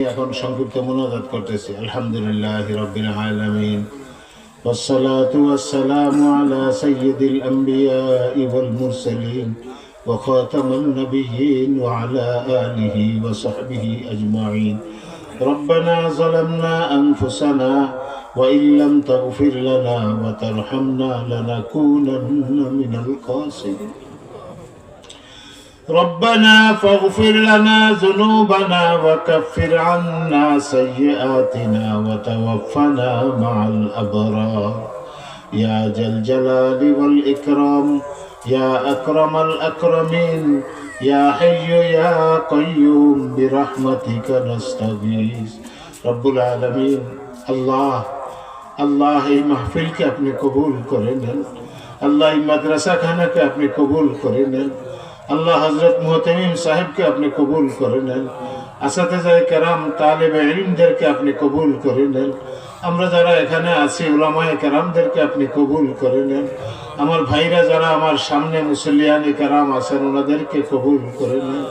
এখন সংক্ষিপ্ত মোনাজাত করতেছি আলহামদুলিল্লাহ রবিল আলামিন والصلاة والسلام على سيد الأنبياء والمرسلين وخاتم النبيين وعلى آله وصحبه أجمعين ربنا ظلمنا أنفسنا وإن لم تغفر لنا وترحمنا لنكونن من الخاسرين ربنا فاغفر لنا ذنوبنا وكفر عنا سيئاتنا وتوفنا مع الأبرار يا ذا الجلال والإكرام يا أكرم الأكرمين يا حي يا قيوم برحمتك نستغيث رب العالمين الله আল্লাহ এই মাহফিলকে আপনি কবুল করে নেন আল্লাহ এই মাদ্রাসা খানাকে আপনি কবুল করে নেন আল্লাহ হজরত মোহতামিম সাহেবকে আপনি কবুল করে নেন। আসাতেজায় কেরাম তালেবে ইলমদেরকে আপনি কবুল করে নেন। আমরা যারা এখানে আছি ওলামায় কেরামদেরকে আপনি কবুল করে নেন। আমার ভাইরা যারা আমার সামনে মুসলিয়ানি কেরাম আছেন, ওনাদেরকে কবুল করে নেন।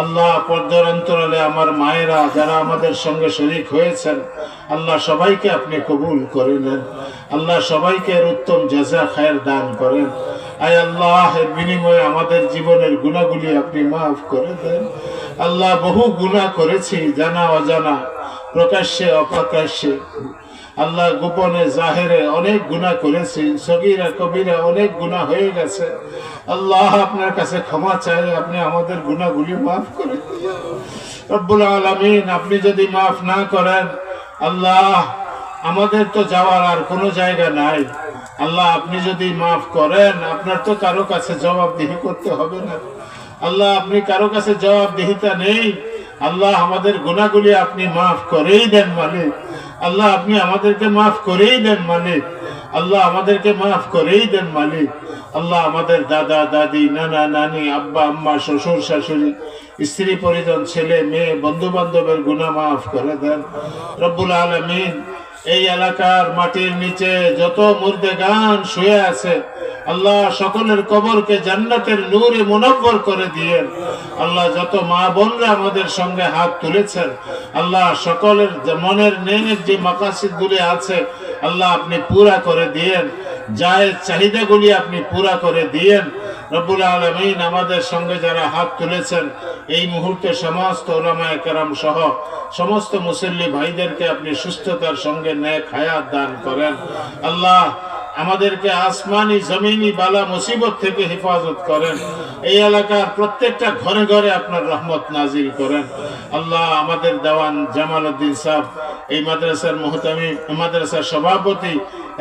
আল্লাহ পর্দার অন্তরালে আমার মায়েরা যারা আমাদের সঙ্গে শরিক হয়েছেন, আল্লাহ সবাইকে আপনি কবুল করে নেন। আল্লাহ সবাইকে এর উত্তম জাজা খায়ের দান করেন। আয় আল্লাহ বিনিময়ে আমাদের জীবনের গুণাগুলি আপনি মাফ করে দেন। আল্লাহ বহু গুণা করেছি, জানা অজানা, প্রকাশ্যে, অপ্রকাশ্যে। আল্লাহ গোপনে, জাহেরে অনেক গুণা করেছি, সগিরা, কবিরা অনেক গুণা হয়ে গেছে। আল্লাহ আপনার কাছে ক্ষমা চাই, আপনি আমাদের গুণাগুলি মাফ করে। রব্বুল আলমিন, আপনি যদি মাফ না করেন, আল্লাহ আমাদের তো যাওয়ার আর কোনো জায়গা নাই। আল্লাহ, আপনি যদি মাফ করেন, আপনার তো কারও কাছে জবাবদিহি করতে হবে না। আল্লাহ, আপনি কারও কাছে জবাবদিহিতা নেই। আল্লাহ, আমাদের গুণাগুলি আপনি মাফ করেই দেন মানে আল্লাহ, আপনি আমাদেরকে মাফ করেই দেন মানে আল্লাহ, আমাদেরকে মাফ করেই দেন মালিক। আল্লাহ, আমাদের দাদা, দাদি, নানা, নানি, আব্বা, আম্মা, শ্বশুর, শাশুড়ি, স্ত্রী, পরিজন, ছেলে, মেয়ে বন্ধু বান্ধবের গুণা মাফ করে দেন। রব্বুল আলমিন এই এলাকার মাটির নিচে যত মুর্দে গান শুয়ে আছে, আল্লাহ সকলের কবরকে জান্নাতের নূরে মুনব্বর করে দিয়েন। আল্লাহ যত মা বোনরা আমাদের সঙ্গে হাত তুলেছেন, আল্লাহ সকলের মনের নেনের যে মাকাসিদ গুলি আছে, আল্লাহ আপনি পুরা করে দিয়েন। যায় চাহিদাগুলি আপনি পুরা করে দিয়েন। রব্বুল আলমিন আমাদের সঙ্গে যারা হাত তুলেছেন এই মুহূর্তে সমস্ত ওলামায় কেরাম সহ সমস্ত মুসল্লি ভাইদেরকে আপনি সুস্থতার সঙ্গে ন্যাক হায়াত দান করেন। আল্লাহ আমাদেরকে আসমানি, জমিনি বালা মুসিবত থেকে হেফাজত করেন। এই এলাকার প্রত্যেকটা ঘরে ঘরে আপনার রহমত নাজিল করেন। আল্লাহ আমাদের দেওয়ান জামাল উদ্দিন সাহ এই মাদ্রাসার মোহতামি মাদ্রাসার সভাপতি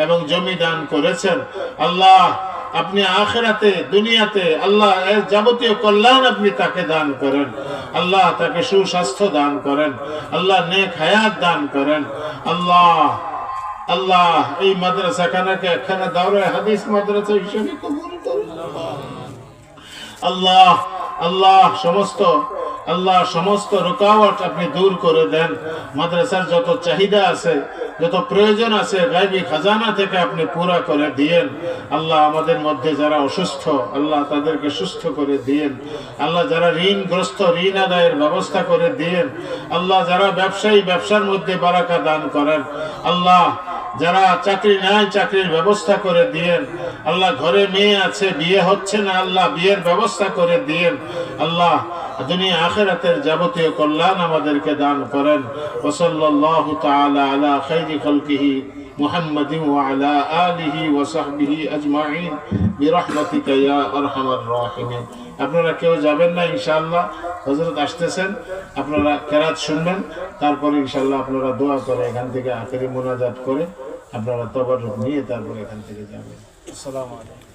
এবং জমি দান করেছেন। আল্লাহ আপনি আখেরাতে, দুনিয়াতে, আল্লাহ এর যাবতীয় কল্যাণ আপনি তাকে দান করেন। আল্লাহ তাকে সুস্বাস্থ্য দান করেন। আল্লাহ নেক হায়াত দান করেন। আল্লাহ আল্লাহ, এই মাদ্রাসা খানাকে একখানা দাওরা হাদিস মাদ্রাসা হিসেবে কবুল করুন। আল্লাহ আল্লাহ, সমস্ত আল্লাহ সমস্ত রুকাওয়াট আপনি দূর করে দেন। মাদ্রাসার যত চাহিদা আছে, যত প্রয়োজন আছে, গাইবি খাজানা থেকে আপনি পুরা করে দিয়েন। আল্লাহ আমাদের মধ্যে যারা অসুস্থ, আল্লাহ তাদেরকে সুস্থ করে দিয়েন। আল্লাহ যারা ঋণগ্রস্ত, ঋণ আদায়ের ব্যবস্থা করে দিয়েন। আল্লাহ যারা ব্যবসায়ী, ব্যবসার মধ্যে বারাকা দান করেন। আল্লাহ যারা চাকরি নাই, চাকরির ব্যবস্থা করে দিয়েন। আল্লাহ ঘরে মেয়ে আছে, বিয়ে হচ্ছে না, আল্লাহ বিয়ের ব্যবস্থা করে দিয়েন। আল্লাহ দুনিয়া আখেরাতের যাবতীয় কল্যাণ আমাদেরকে দান করেন ওসল্লাল্লাহু তাআলা আলা খাইরি খালকিহি محمد وعلى آله وصحبه أجمعين برحمتك يا أرحم الراحمين আপনারা কেউ যাবেন না ইনশাআল্লাহ হজরত আসতেছেন আপনারা কেরাত শুনবেন তারপরে ইনশাআল্লাহ আপনারা দোয়া করে এখান থেকে আখেরি মোনাজাত করে আপনারা তবর নিয়ে তারপরে এখান থেকে যাবেন আসসালামু আলাইকুম